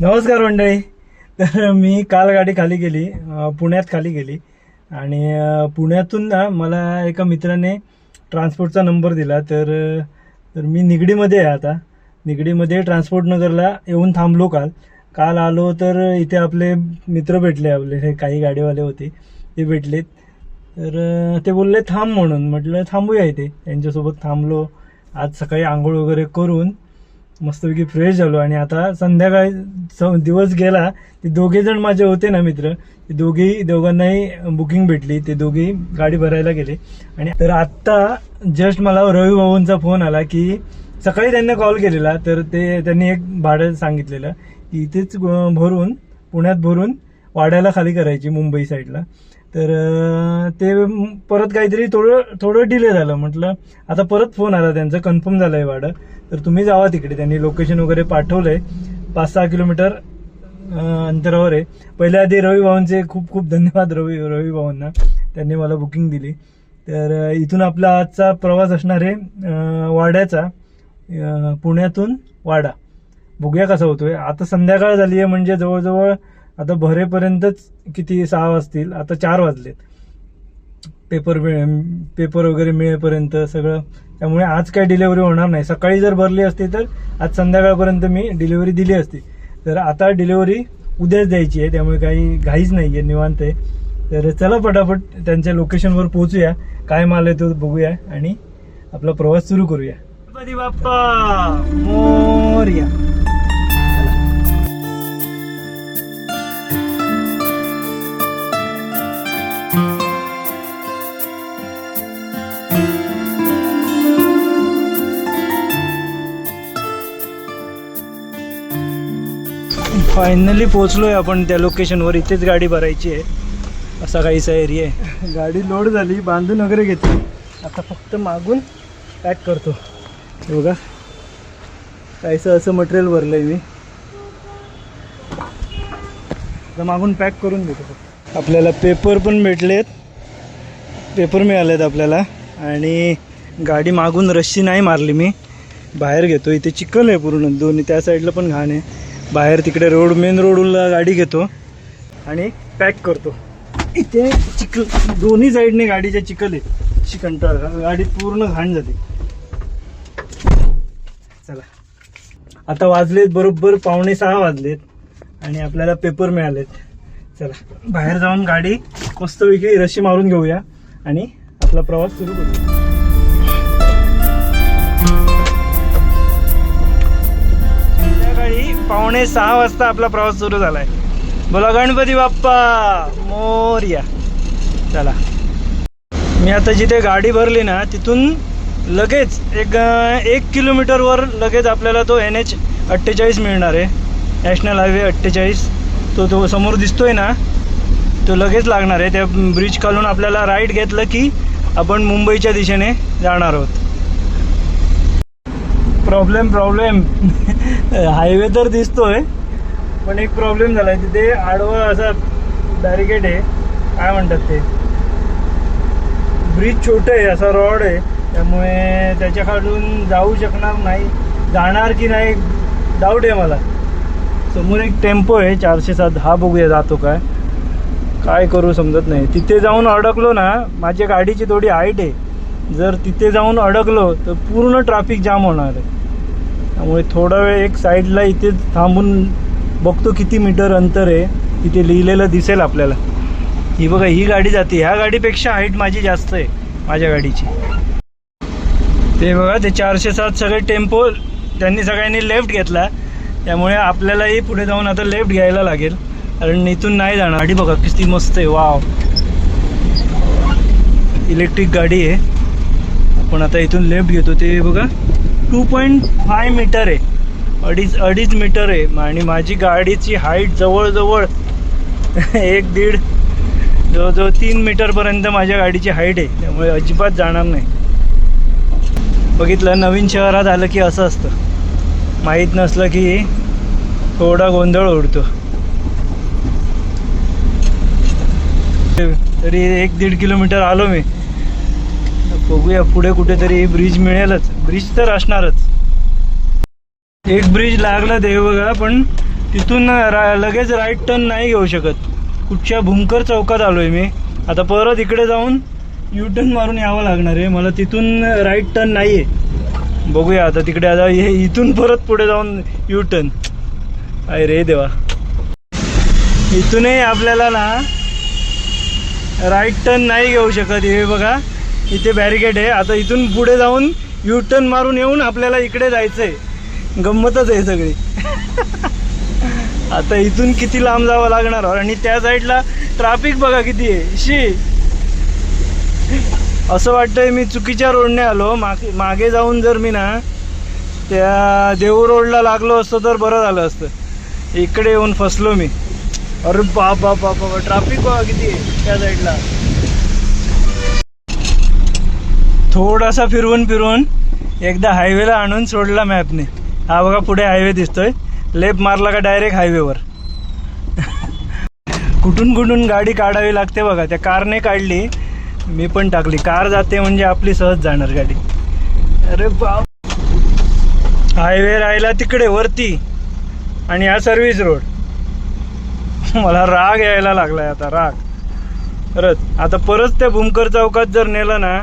नमस्कार मंडळी. तर मी काल गाडी खाली गेली पुण्यात खाली गेली आणि पुण्यातून ना मला एका मित्राने ट्रान्सपोर्टचा नंबर दिला. तर तर मी निगडीमध्ये आहे आता. निगडीमध्ये ट्रान्सपोर्ट नगरला येऊन थांबलो काल. काल आलो तर इथे आपले मित्र भेटले आपले हे काही गाडीवाले होते ते भेटलेत. तर ते बोलले थांब म्हणून. म्हटलं थांबूया इथे. त्यांच्यासोबत थांबलो. आज सकाळी आंघोळ वगैरे करून मस्तपैकी फ्रेश झालो. आणि आता संध्याकाळी स- दिवस गेला ते दोघे जण माझे होते ना मित्र. ते दोघेही दोघांनाही बुकिंग भेटली. ते दोघेही गाडी भरायला गेले. आणि तर आत्ता जस्ट मला रवी भाऊंचा फोन आला की सकाळी त्यांना कॉल केलेला. तर ते त्यांनी एक भाडं सांगितलेलं की इथेच भरून पुण्यात भरून वाड्याला खाली करायची मुंबई साईडला तर ते परत काहीतरी थोडं थोडं डिले झालं. म्हटलं आता परत फोन आला त्यांचं कन्फर्म झालंय भाडं तर तुम्ही जावा तिकडे. त्यांनी लोकेशन वगैरे पाठवलंय. पाच सहा किलोमीटर अंतरावर आहे. पहिल्या आधी रवी भाऊंचे खूप खूप धन्यवाद रवी रवी भाऊंना. त्यांनी मला बुकिंग दिली. तर इथून आपला आजचा प्रवास असणार आहे वाड्याचा. पुण्यातून वाडा. बघूया कसा होतोय. आता संध्याकाळ झाली आहे म्हणजे जवळजवळ आता भरेपर्यंतच किती सहा वाजतील? आता चार वाजलेत. पेपर पेपर वगैरे मिळेपर्यंत सगळं. त्यामुळे आज काय डिलिव्हरी होणार नाही. सकाळी जर भरली असती तर आज संध्याकाळपर्यंत मी डिलिव्हरी दिली असती. तर आता डिलिव्हरी उद्याच द्यायची आहे. त्यामुळे काही घाईच नाही आहे निवांत आहे. तर चला पटापट त्यांच्या लोकेशनवर पोहोचूया. काय माल आहे तो बघूया आणि आपला प्रवास सुरू करूया. गणपती बाप्पा मोरया. फायनली पोहोचलोय आपण त्या लोकेशनवर. इथेच गाडी भरायची आहे. असा काहीसा एरिया आहे. गाडी लोड झाली बांधून वगैरे घेतली. आता फक्त मागून पॅक करतो. हे बघा. काहीसं असं मटेरियल भरलंय मी. आता मागून पॅक करून घेतो फक्त. आपल्याला पेपर पण भेटलेत. पेपर मिळालेत आपल्याला. आणि गाडी मागून रश्शी नाही मारली मी. बाहेर घेतो इथे चिखल आहे पूर्ण. दोन्ही त्या साईडला पण घाण आहे. बाहेर तिकडे रोड मेन रोडला गाडी घेतो आणि पॅक करतो. इथे चिखल दोन्ही साईडने गाडीच्या चिखल आहे चिकंटाळ गाडी पूर्ण घाण जाते चला. आता वाजलेत बरोबर पावणे सहा वाजलेत आणि आपल्याला पेपर मिळालेत. चला. बाहेर जाऊन गाडी मस्तपैकी रशी मारून घेऊया आणि आपला प्रवास सुरू करूया. पावणे सहा वाजता आपला प्रवास सुरू झालाय. बोला गणपती बाप्पा मोर्या. चला. मी आता जिथे गाडी भरली ना तिथून लगेच एक एक किलोमीटरवर लगेच आपल्याला तो एन एच अठ्ठेचाळीस मिळणार आहे. नॅशनल हायवे अठ्ठेचाळीस. तो तो समोर दिसतोय ना तो लगेच लागणार आहे. त्या ब्रिज खालून आपल्याला राईट घेतलं की आपण मुंबईच्या दिशेने जाणार आहोत. प्रॉब्लेम प्रॉब्लेम हायवे तर दिसतोय पण एक प्रॉब्लेम झाला आहे तिथे आडवा असा बॅरिकेड आहे. काय म्हणतात ते? ब्रिज छोटं आहे असा रॉड आहे. त्यामुळे त्याच्याखालून जाऊ शकणार नाही. जाणार की नाही डाऊट आहे मला. समोर एक टेम्पो आहे चारशे सात. हा बघूया जातो काय? काय करू समजत नाही. तिथे जाऊन अडकलो ना माझ्या गाडीची थोडी हाईट आहे. जर तिथे जाऊन अडकलो तर पूर्ण ट्रॅफिक जाम होणार आहे. त्यामुळे थोडा वेळ एक साईडला इथे थांबून बघतो किती मीटर अंतर आहे. तिथे लिहिलेलं दिसेल आपल्याला. ही बघा ही गाडी जाते. ह्या गाडीपेक्षा हाईट माझी जास्त आहे माझ्या गाडीची. ते बघा ते चारशे सात सगळे टेम्पो त्यांनी सगळ्यांनी लेफ्ट घेतला. त्यामुळे आपल्यालाही पुढे जाऊन आता लेफ्ट घ्यायला लागेल. कारण इथून नाही जाणार. गाडी बघा किती मस्त आहे. वाव इलेक्ट्रिक गाडी आहे. पण आता इथून लेफ्ट घेतो ते बघा. टू पॉईंट फाय मीटर आहे. अडीच अडीच मीटर आहे. आणि माझी गाडीची हाईट जवळजवळ एक दीड जवळजवळ तीन मीटरपर्यंत माझ्या गाडीची हाईट आहे. त्यामुळे अजिबात जाणार नाही. बघितलं नवीन शहरात आलं की असं असतं. माहीत नसलं की थोडा गोंधळ उडतो. तरी एक दीड किलोमीटर आलो मी. बघूया पुढे कुठेतरी ब्रिज मिळेलच. ब्रिज तर असणारच. एक ब्रिज लागला ते बघा पण तिथून रा लगेच राईट टर्न नाही घेऊ शकत. कुठच्या भुंकर चौकात आलो आहे मी. आता परत इकडे जाऊन यू टर्न मारून यावं लागणार आहे. मला तिथून राईट टर्न नाही आहे बघूया आता तिकडे आता हे इथून परत पुढे जाऊन यू टर्न अरे रे देवा. इथूनही आपल्याला ना राईट टर्न नाही घेऊ शकत हे बघा. इथे बॅरिकेड आहे. आता इथून पुढे जाऊन यू टर्न मारून येऊन आपल्याला इकडे जायचं आहे गंमतच आहे सगळी. आता इथून किती लांब जावं लागणार? आणि त्या साईडला ट्राफिक बघा किती आहे. शी. असं वाटतंय मी चुकीच्या रोडने आलो. मागे मागे जाऊन जर मी ना त्या देऊ रोडला लागलो असतो तर बरं झालं असतं. इकडे येऊन फसलो मी. अरे बाप बाप बाप बाप. ट्राफिक बघा किती आहे त्या साईडला थोडासा फिरवून फिरवून एकदा हायवेला आणून सोडला मॅपने. हा बघा पुढे हायवे दिसतोय. लेप मारला का डायरेक्ट हायवेवर. कुठून कुठून गाडी काढावी लागते बघा त्या कारने काढली मी पण टाकली. कार जाते म्हणजे आपली सहज जाणार गाडी. अरे बाप. हायवे राहिला तिकडे वरती. आणि हा सर्व्हिस रोड मला राग यायला लागलाय आता राग. परत आता परत त्या भूमकर चौकात जर नेलं ना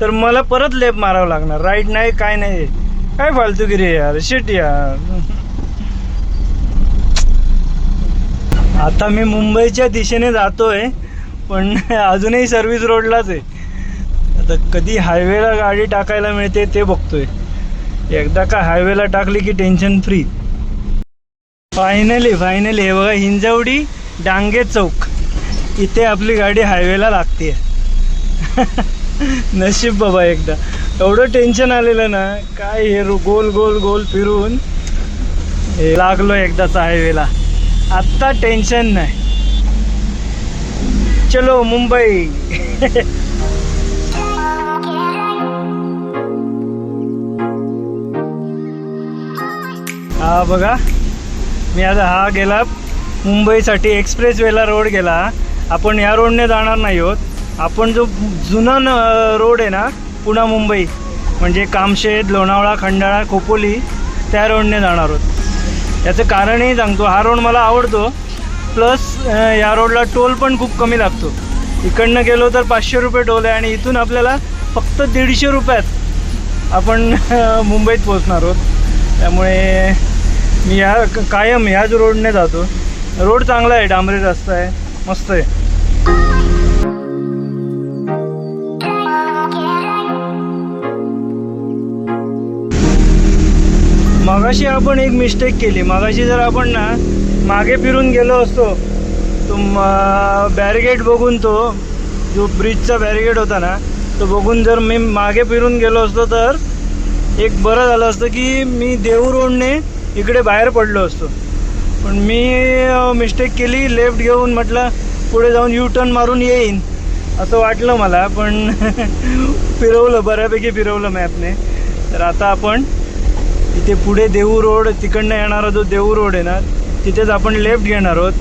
तर मला परत लेप मारावं लागणार. राईट नाही काय नाही. काय फालतूगिरी यार? शिट यार. आता मी मुंबईच्या दिशेने जातोय पण अजूनही सर्व्हिस रोडलाच आहे. आता कधी हायवेला गाडी टाकायला मिळते ते बघतोय. एकदा का हायवेला टाकली की टेन्शन फ्री फायनली फायनली हे बघा हिंजवडी डांगे चौक. इथे आपली गाडी हायवेला लागते नशीब बाबा एकदा. एवढं टेन्शन आलेलं ना काय हे गोल गोल गोल फिरून हे लागलो एकदाचा हायवेला आत्ता टेन्शन नाही. चलो मुंबई. हा बघा. मी आता हा गेला मुंबईसाठी एक्सप्रेस वेला रोड गेला. आपण या रोडने जाणार नाही आहोत. आपण जो जुना न रोड आहे ना पुणा मुंबई म्हणजे कामशेत लोणावळा खंडाळा खोपोली त्या रोडने जाणार आहोत. याचं कारणही सांगतो हा रोड मला आवडतो. प्लस या रोडला टोल पण खूप कमी लागतो. इकडनं गेलो तर पाचशे रुपये टोल आहे आणि इथून आपल्याला फक्त दीडशे रुपयात आपण मुंबईत पोचणार आहोत. त्यामुळे मी या क- कायम ह्याच रोडने जातो. रोड चांगला आहे डांबरी रस्ता आहे मस्त आहे. मगाशी आपण एक मिस्टेक केली. मगाशी जर आपण ना मागे फिरून गेलो असतो तो बॅरिगेट बघून तो जो ब्रिजचा बॅरिगेट होता ना तो बघून जर मी मागे फिरून गेलो असतो तर एक बरं झालं असतं की मी देऊ रोडने इकडे बाहेर पडलो असतो. पण मी मिस्टेक केली लेफ्ट घेऊन म्हटलं पुढे जाऊन यू टर्न मारून येईन असं वाटलं मला. पण फिरवलं बऱ्यापैकी फिरवलं मॅपने तर आता आपण इथे पुढे देऊ रोड तिकडनं येणारा जो देऊ रोड आहे ना तिथेच आपण लेफ्ट घेणार आहोत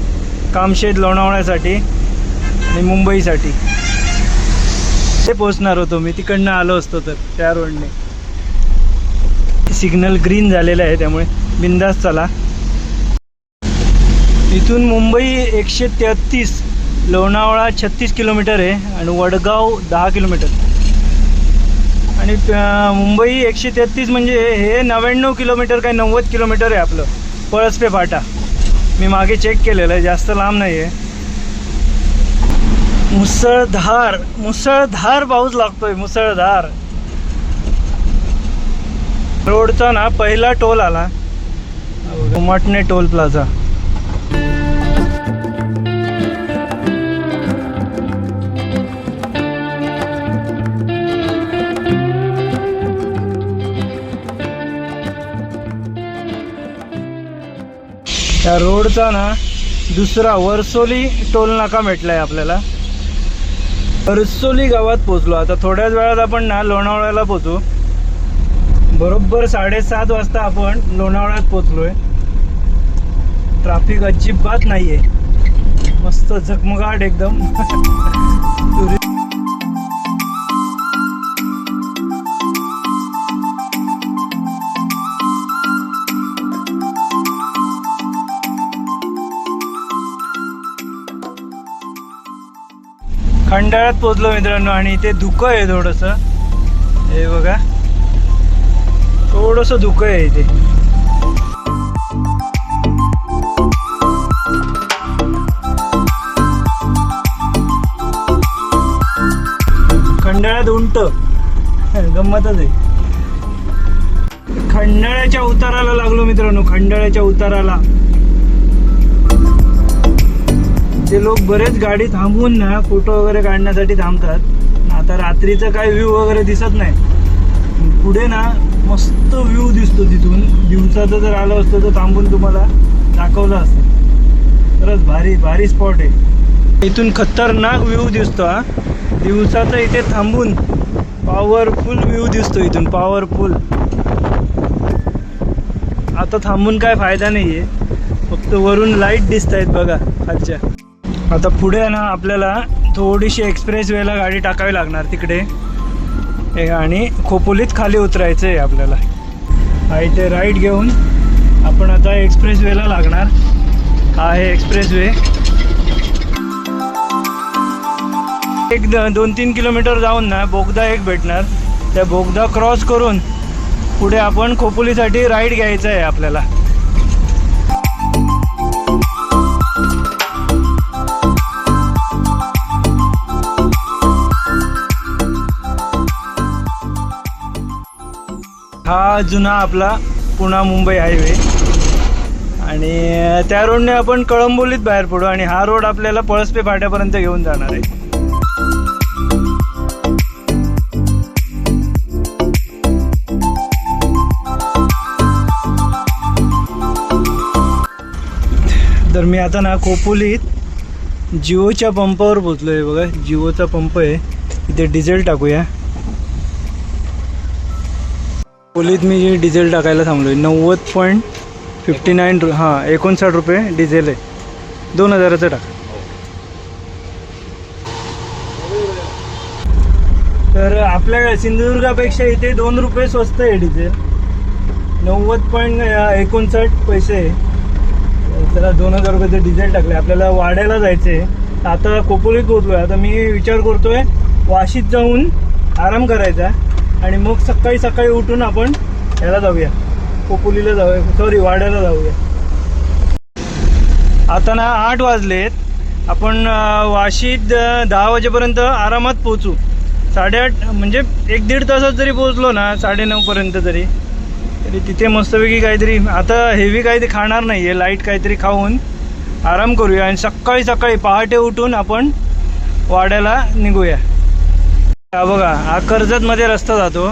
कामशेत लोणावळ्यासाठी आणि मुंबईसाठी. ते पोचणार होतो मी तिकडनं आलो असतो तर त्या रोडने सिग्नल ग्रीन झालेलं आहे त्यामुळे बिंदास चला. इथून मुंबई एकशे तेहत्तीस लोणावळा छत्तीस किलोमीटर आहे आणि वडगाव दहा किलोमीटर. आणि मुंबई एकशे तेहतीस म्हणजे हे नव्याण्णव किलोमीटर काय नव्वद किलोमीटर आहे आपलं. पळसपे फाटा. मी मागे चेक केलेलं आहे जास्त लांब नाही आहे मुसळधार मुसळधार पाऊस लागतोय मुसळधार. रोडचा ना पहिला टोल आला. Umatne toll plaza. त्या रोडचा ना दुसरा वर्सोली टोल नाका भेटलाय आपल्याला. वरसोली गावात पोचलो आता थोड्याच वेळात आपण ना लोणावळ्याला पोचू बरोबर साडेसात वाजता आपण लोणावळ्यात पोचलोय ट्राफिक अजिबात नाहीये. मस्त झगमगाट एकदम. खंडाळ्यात पोचलो मित्रांनो आणि इथे धुकं आहे थोडंसं. हे बघा. थोडंसं धुकं आहे इथे. खंडाळ्यात उंट. गंमतच आहे. खंडाळ्याच्या उताराला लागलो मित्रांनो खंडाळ्याच्या उताराला. ते लोक बरेच गाडी थांबवून ना फोटो वगैरे काढण्यासाठी थांबतात. आता रात्रीचं काय व्ह्यू वगैरे दिसत नाही. पुढे ना मस्त व्ह्यू दिसतो तिथून. दिवसाचं जर आलं असतं तर थांबून तुम्हाला दाखवलं असतं. खरंच भारी भारी स्पॉट आहे. इथून खतरनाक व्ह्यू दिसतो हा. दिवसाचं इथे थांबून पॉवरफुल व्ह्यू दिसतो इथून पॉवरफुल आता थांबून काय फायदा नाही आहे फक्त वरून लाइट दिसत आहेत बघा खालच्या. आता पुढे ना आपल्याला थोडीशी एक्सप्रेस वेला गाडी टाकावी लागणार तिकडे. हे आणि खोपोलीत खाली उतरायचं आहे आपल्याला. हा इथे राईट घेऊन आपण आता एक्सप्रेस वेला लागणार. हा आहे एक्सप्रेस वे एक द- दोन तीन किलोमीटर जाऊन ना बोगदा एक भेटणार. त्या बोगदा क्रॉस करून पुढे आपण खोपोलीसाठी राईड घ्यायचं आहे आपल्याला. हा जुना आपला पुणा मुंबई हायवे आणि त्या रोडने आपण कळंबोलीत बाहेर पडू आणि हा रोड आपल्याला पळसपे फाट्यापर्यंत घेऊन जाणार आहे. तर मी आता ना कोपोलीत जिओच्या पंपावर पोचलो आहे बघा. जिओचा पंप आहे. इथे डिझेल टाकूया. खोलीत मी डिझेल टाकायला थांबलो आहे नव्वद पॉईंट फिफ्टी नाईन रु हां एकोणसाठ रुपये डिझेल आहे. दोन हजाराचं टाक. तर आपल्या सिंधुदुर्गापेक्षा इथे दोन रुपये स्वस्त आहे डिझेल. नव्वद पॉईंट एकोणसाठ पैसे आहे. त्याला दोन हजार रुपयाचं डिझेल टाकले आपल्याला वाड्याला जायचं आहे आता कोपोलीत पोहोचलोय. आता मी विचार करतोय वाशीत जाऊन आराम करायचा. आणि मग सकाळी सकाळी उठून आपण ह्याला जाऊया. कोपोलीला जाऊया. सॉरी वाड्याला जाऊया. आता ना आठ वाजलेत. आपण वाशीत दहा वाजेपर्यंत आरामात पोचू साडेआठ म्हणजे एक दीड तासात जरी पोचलो ना साडेनऊपर्यंत तरी तरी तिथे मस्तपैकी काहीतरी आता हेवी काहीतरी खाणार नाही आहे लाइट काहीतरी खाऊन आराम करूया. आणि सकाळी सकाळी पहाटे उठून आपण वाड्याला निघूया. हा बघा हा कर्जतमध्ये रस्ता जातो.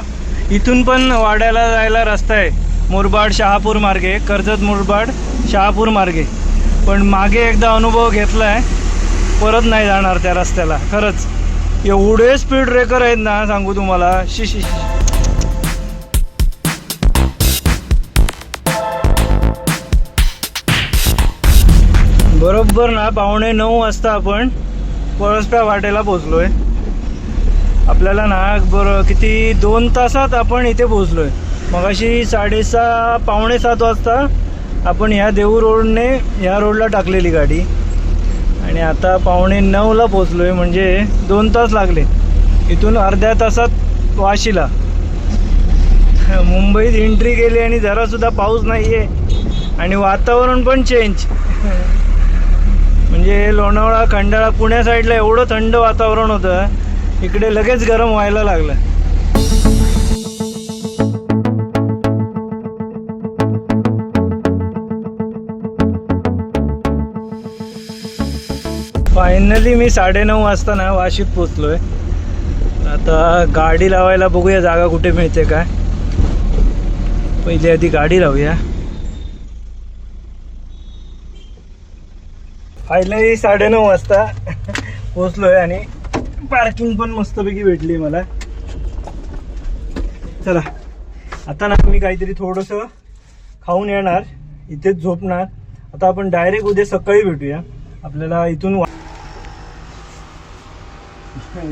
इथून पण वाड्याला जायला रस्ता आहे. मुरबाड शहापूर मार्गे कर्जत मुरबाड शहापूर मार्गे. पण मागे एकदा अनुभव घेतला आहे परत नाही जाणार त्या रस्त्याला खरंच. एवढे स्पीड ब्रेकर आहेत ना सांगू तुम्हाला. शिशी शी बरोबर ना पावणे नऊ वाजता आपण पळसप्या वाटेला पोचलोय आपल्याला ना बरं किती दोन तासात आपण इथे पोचलोय मग अशी साडेसहा पावणे सात वाजता आपण ह्या देऊ रोडने ह्या रोडला टाकलेली गाडी. आणि आता पावणे नऊला पोचलोय म्हणजे दोन तास लागले. इथून अर्ध्या तासात वाशीला. मुंबईत एंट्री केली आणि जरासुद्धा पाऊस नाही आहे आणि वातावरण पण चेंज म्हणजे लोणावळा खंडाळा पुण्या साईडला एवढं थंड वातावरण होतं. इकडे लगेच गरम व्हायला लागलं. फायनली मी साडेनऊ वाजता ना वाशीत पोचलोय आता गाडी लावायला बघूया जागा कुठे मिळते काय. पहिली आधी गाडी लावूया. फायनली साडेनऊ वाजता पोचलोय आणि पार्किंग पण मस्तपैकी भेटली मला. चला आता ना मी काहीतरी थोडंसं खाऊन येणार इथेच झोपणार. आता आपण डायरेक्ट उद्या सकाळी भेटूया. आपल्याला इथून वा-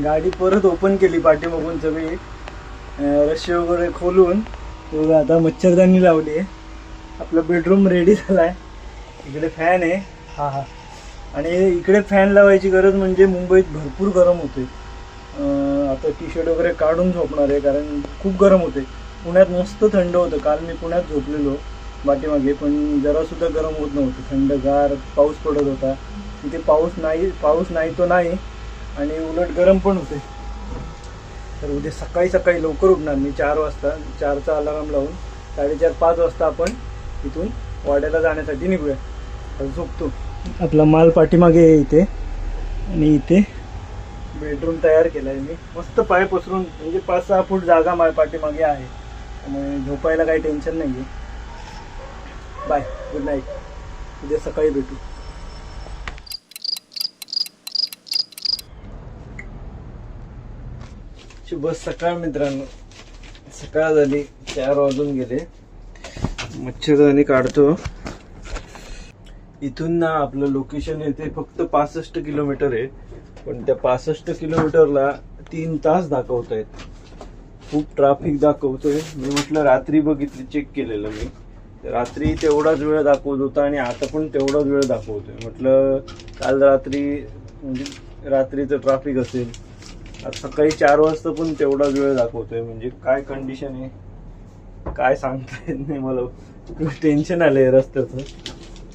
गाडी परत ओपन केली पाठीमागून सगळी. अं, रशी वगैरे खोलून. बघा आता मच्छरदानी लावली आहे. आपला बेडरूम रेडी झाला आहे इकडे फॅन आहे. हा हा. आणि इकडे फॅन लावायची गरज म्हणजे मुंबईत भरपूर गरम होते. आता टी शर्ट वगैरे काढून झोपणार आहे कारण खूप गरम होते. पुण्यात मस्त थंड होतं. काल मी पुण्यात झोपलेलो पाठीमागे पण जरासुद्धा गरम होत नव्हतं. थंडगार पाऊस पडत होता. तिथे पाऊस नाही पाऊस नाही तो नाही आणि उलट गरम पण होते. तर उद्या सकाळी सकाळी लवकर उठणार मी चार वाजता चारचा अलाराम लावून साडेचार पाच वाजता आपण इथून वाड्याला जाण्यासाठी निघूया. तर झोपतो. आपला माल पाठीमागे इथे. आणि इथे बेडरूम तयार केला आहे मी. मस्त पाय पसरून म्हणजे पाच सहा फूट जागा माझ्या पाठीमागे आहे. त्यामुळे झोपायला काही टेन्शन नाही आहे बाय गुड नाईट उद्या सकाळी भेटू. शुभ सकाळ मित्रांनो. सकाळ झाली चार वाजून गेले. मच्छरदाणी काढतो. इथून ना आपलं लोकेशन येते फक्त पासष्ट किलोमीटर आहे. पण त्या पासष्ट किलोमीटरला तीन तास दाखवत आहेत. खूप ट्राफिक दाखवतोय. मी म्हटलं रात्री बघितली चेक केलेलं मी. रात्री तेवढाच वेळ दाखवत होता आणि आता पण तेवढाच वेळ दाखवतोय. म्हटलं काल रात्री म्हणजे रात्रीचं ट्राफिक असेल. आज सकाळी चार वाजता पण तेवढाच वेळ दाखवतोय. म्हणजे काय कंडिशन आहे? काय सांगता येत नाही मला. टेन्शन आलंय रस्त्याचं.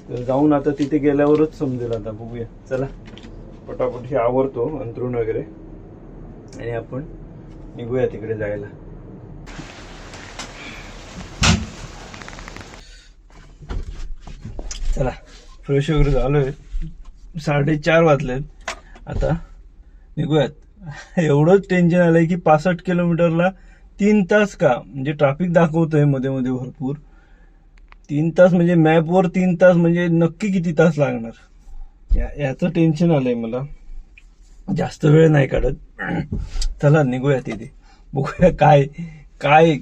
तर जाऊन आता तिथे गेल्यावरच समजेल आता बघूया. चला. पटापट हे आवरतो अंतरून वगैरे. आणि आपण निघूया तिकडे जायला. चला. फ्रेश वगैरे झालोय. साडेचार वाजलेत. आता निघूयात. एवढंच टेन्शन आलंय की पासष्ट किलोमीटरला तीन तास का? म्हणजे ट्रॅफिक दाखवतोयमध्ये मध्ये भरपूर. तीन तास म्हणजे मॅपवर तीन तास म्हणजे नक्की किती तास लागणार? या याचं टेन्शन आलंय मला. जास्त वेळ नाही काढत. चला निघूया तिथे बघूया काय काय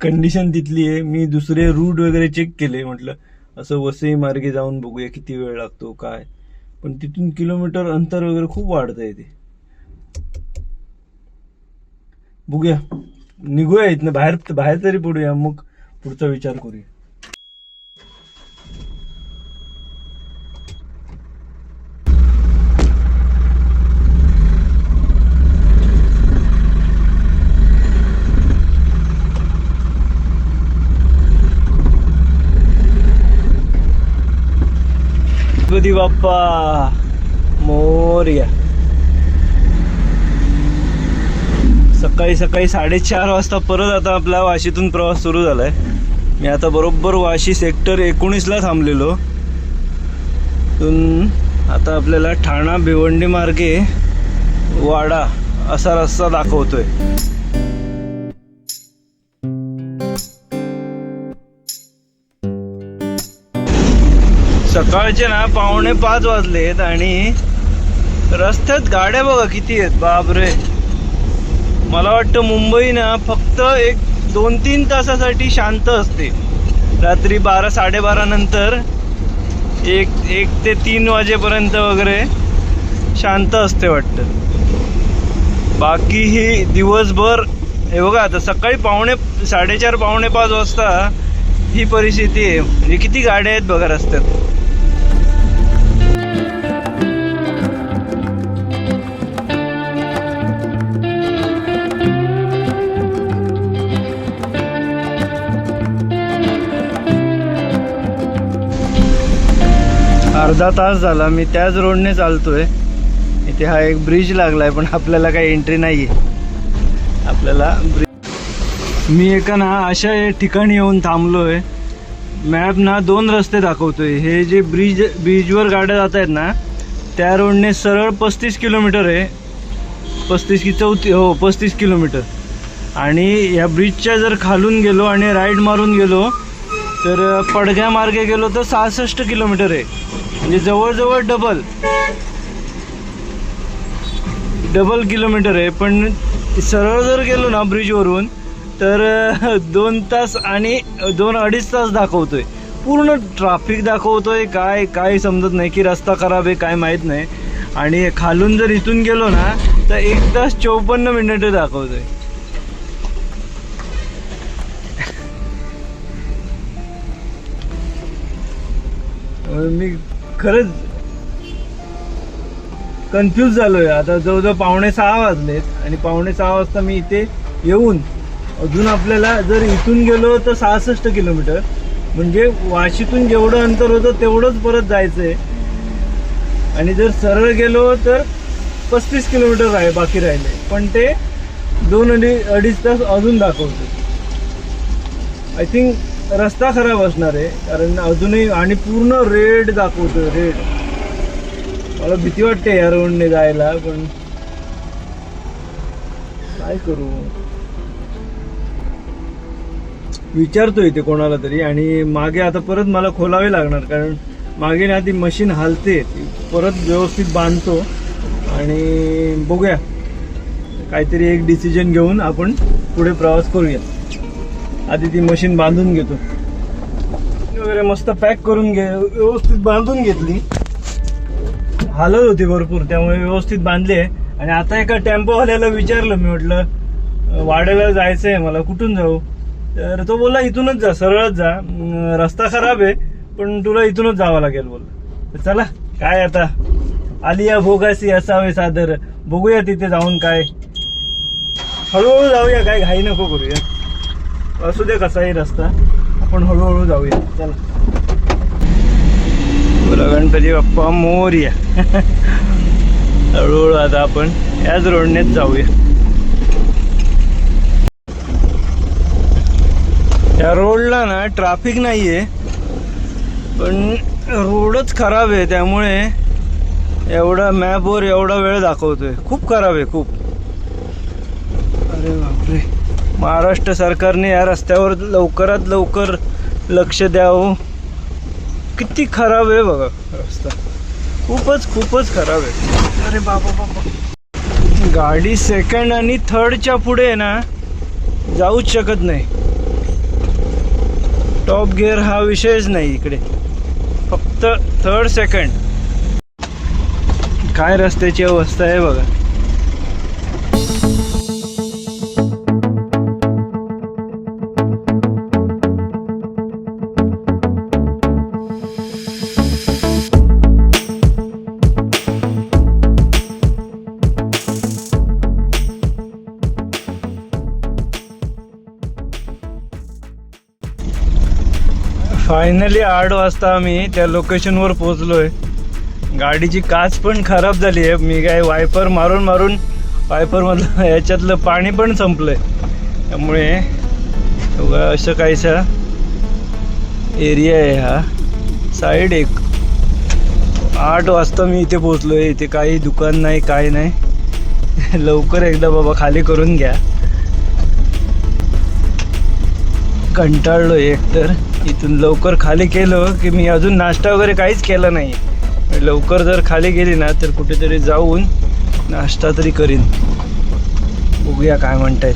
कंडिशन तिथली आहे. मी दुसरे रूट वगैरे चेक केले म्हटलं असं वसई मार्गे जाऊन बघूया किती वेळ लागतो काय. पण तिथून किलोमीटर अंतर वगैरे खूप वाढत आहे ते बघूया. निघूया इथनं. बाहेर बाहेर तरी पडूया. मग पुढचा विचार करूया. गणपती बाप्पा मोर्या. सकाळी सकाळी साडेचार वाजता परत आता आपला वाशीतून प्रवास सुरू झालाय. मी आता बरोबर वाशी सेक्टर एकोणीसला थांबलेलो. आता आपल्याला ठाणा भिवंडी मार्गे वाडा असा रस्ता दाखवतोय. सकाळचे ना पावणे पाच वाजलेत आणि रस्त्यात गाड्या बघा किती आहेत. बापरे. मला वाटतं मुंबई ना फक्त एक दोन तीन तासासाठी शांत असते. रात्री बारा साडेबारा नंतर एक एक ते तीन वाजेपर्यंत वगैरे शांत असते वाटतं. बाकी ही दिवसभर हे बघा आता सकाळी पावणे साडेचार पावणे पाच वाजता ही परिस्थिती आहे. म्हणजे किती गाड्या आहेत बघा रस्त्यात. अर्धा तास झाला मी त्याच रोडने चालतोय. इथे हा एक ब्रिज लागलाय पण आपल्याला काही एंट्री नाही आहे आपल्याला ब्रिज मी एका ना अशा ठिकाणी येऊन थांबलोय. मॅप ना दोन रस्ते दाखवतोय. हे जे ब्रिज ब्रिजवर गाड्या जात आहेत ना त्या रोडने सरळ पस्तीस किलोमीटर आहे. पस्तीस की चौती हो पस्तीस किलोमीटर आणि या ब्रिजच्या जर खालून गेलो आणि राईड मारून गेलो तर पडघ्या मार्गे गेलो तर सहासष्ट किलोमीटर आहे. म्हणजे जवळजवळ डबल. डबल किलोमीटर आहे. पण सरळ जर गेलो ना ब्रिजवरून तर दोन तास आणि दोन अडीच तास दाखवतोय. पूर्ण ट्राफिक दाखवतोय. काय काय समजत नाही की रस्ता खराब आहे काय माहीत नाही. आणि खालून जर इथून गेलो ना तर एक तास चौपन्न मिनिटं दाखवतोय. मी खरंच कन्फ्यूज झालोय. आता जवळजवळ पावणे सहा वाजलेत आणि पावणे सहा वाजता मी इथे येऊन अजून आपल्याला जर इथून गेलो तर सहासष्ट किलोमीटर. म्हणजे वाशीतून जेवढं अंतर होतं तेवढंच परत जायचं आहे आणि जर सरळ गेलो तर पस्तीस किलोमीटर आहे बाकी राहिले. पण ते दोन अडी अडीच तास अजून दाखवतो आय थिंक रस्ता खराब असणार आहे कारण अजूनही आणि पूर्ण रेड दाखवतो रेड मला भीती वाटते या रोडने जायला पण काय करू? विचारतोय ते कोणाला तरी आणि मागे आता परत मला खोलावे लागणार कारण मागे ना ती मशीन हालते ती परत व्यवस्थित बांधतो आणि बघूया. काहीतरी एक डिसिजन घेऊन आपण पुढे प्रवास करूया. आधी ती मशीन बांधून घेतो. वगैरे मस्त पॅक करून घे व्यवस्थित बांधून घेतली. हालत होती भरपूर त्यामुळे व्यवस्थित बांधली. आहे आणि आता एका टेम्पोवाल्याला विचारलं मी म्हटलं वाड्याला जायचं आहे मला कुठून जाऊ? तर तो बोलला इथूनच जा सरळच जा. रस्ता खराब आहे पण तुला इथूनच जावं लागेल बोलला. तर चला काय आता? आलिया भोगासी असावे सादर. बघूया तिथे जाऊन काय. हळूहळू जाऊया काय घाई नको करूया. असू दे कसाही रस्ता. आपण हळूहळू जाऊया. चला. बोला गणपती बाप्पा मोरया हळूहळू आता आपण याच रोडनेच जाऊया. या रोडला ना ट्रॅफिक नाहीये पण रोडच खराब आहे त्यामुळे एवढा मॅपवर एवढा वेळ दाखवतोय. खूप खराब आहे खूप. अरे बापरे. महाराष्ट्र सरकारने या रस्त्यावर लवकरात लवकर लक्ष द्यावं. किती खराब आहे बघा रस्ता. खूपच खूपच खराब आहे. अरे बाबा बाबा. गाडी सेकंड आणि थर्डच्या पुढे ना जाऊच शकत नाही. टॉप गिअर हा विषयच नाही इकडे. फक्त थर्ड सेकंड काय रस्त्याची अवस्था आहे बघा. फायनली आठ वाजता आम्ही त्या लोकेशनवर पोचलोय गाडीची काच पण खराब झाली आहे. मी काय वायपर मारून मारून वायपरमधलं याच्यातलं पाणी पण संपलंय. त्यामुळे असं काहीसा एरिया आहे हा. साईड एक. आठ वाजता मी इथे पोहोचलोय. इथे काही दुकान नाही काय नाही. लवकर एकदा बाबा खाली करून घ्या. कंटाळलो एकतर. इथून लवकर खाली केलं की मी अजून नाश्ता वगैरे काहीच केला नाही. लवकर जर खाली गेली ना तर कुठेतरी जाऊन नाश्ता तरी करीन. बघूया काय म्हणतायत.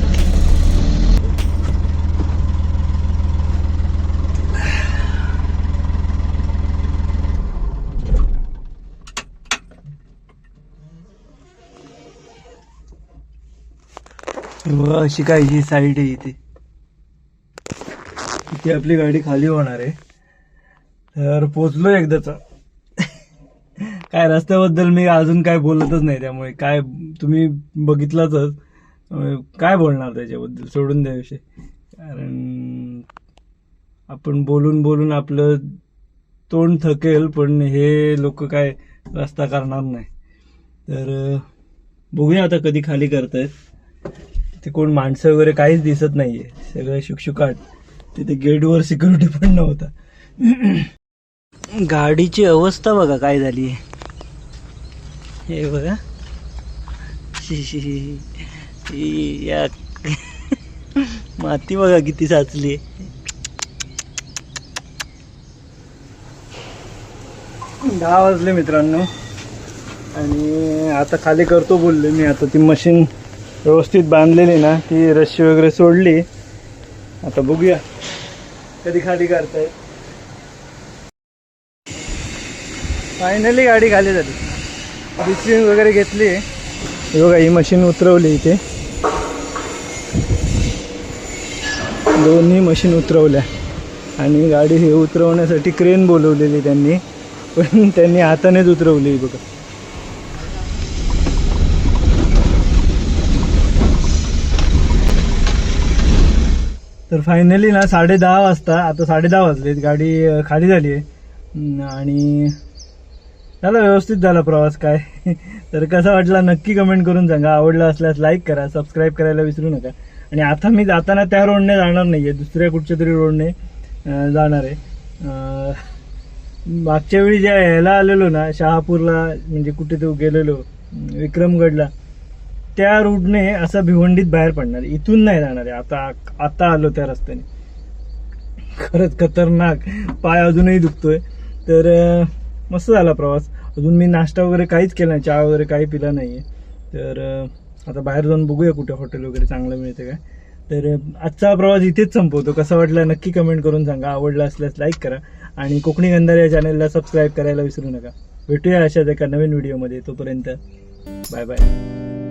अशी काय ही साईड आहे इथे. इथे आपली गाडी खाली होणार आहे. तर पोचलो एकदाच काय रस्त्याबद्दल मी अजून काय बोलतच नाही त्यामुळे. काय तुम्ही बघितलाच. काय बोलणार त्याच्याबद्दल? सोडून द्या विषय. कारण आपण बोलून बोलून आपलं तोंड थकेल पण हे लोक काय रस्ता करणार नाही. तर बघूया आता कधी खाली करतायत. तिथे कोण माणसं वगैरे काहीच दिसत नाहीये. सगळं शुकशुकाट. तिथे गेटवर सिक्युरिटी पण नव्हता. गाडीची अवस्था बघा काय झाली. आहे हे बघा. ही या. माती बघा किती साचली. दहा वाजले मित्रांनो. आणि आता खाली करतो बोलले मी. आता ती मशीन व्यवस्थित बांधलेली ना ती रस्सी वगैरे सोडली. आता बघूया. कधी खाली काढताय फायनली गाडी खाली झाली. रिसिविंग वगैरे घेतली. हे बघा ही मशीन उतरवली इथे. दोन्ही मशीन उतरवल्या. आणि गाडी हे उतरवण्यासाठी क्रेन बोलवलेली त्यांनी. पण त्यांनी हातानेच उतरवली बघा. तर फायनली ना साडे दहा वाजता आता साडे दहा वाजलेत गाडी खाली झाली आहे आणि झाला व्यवस्थित झाला प्रवास काय. तर कसा वाटला नक्की कमेंट करून सांगा. आवडला असल्यास लाईक करा सबस्क्राईब करायला विसरू नका. आणि आता मी जाताना त्या रोडने जाणार नाही आहे दुसऱ्या कुठच्या तरी रोडने जाणार आहे. मागच्या वेळी ज्या यायला आलेलो ना शहापूरला म्हणजे कुठे तो गेलेलो विक्रमगडला त्या रूटने असं भिवंडीत बाहेर पडणार. इथून नाही जाणार आहे. आता आता आलो त्या रस्त्याने. खरंच खतरनाक. पाय अजूनही दुखतोय. तर मस्त झाला प्रवास. अजून मी नाश्ता वगैरे काहीच केला नाही. चहा वगैरे काही पिला नाहीये. तर आता बाहेर जाऊन बघूया कुठे हॉटेल वगैरे चांगलं मिळते काय तर आजचा प्रवास इथेच संपवतो. कसा वाटला नक्की कमेंट करून सांगा. आवडला असल्यास लाईक करा. आणि कोकणी गंधार या चॅनलला सबस्क्राईब करायला विसरू नका. भेटूया अशाच एका नवीन व्हिडिओमध्ये तोपर्यंत बाय बाय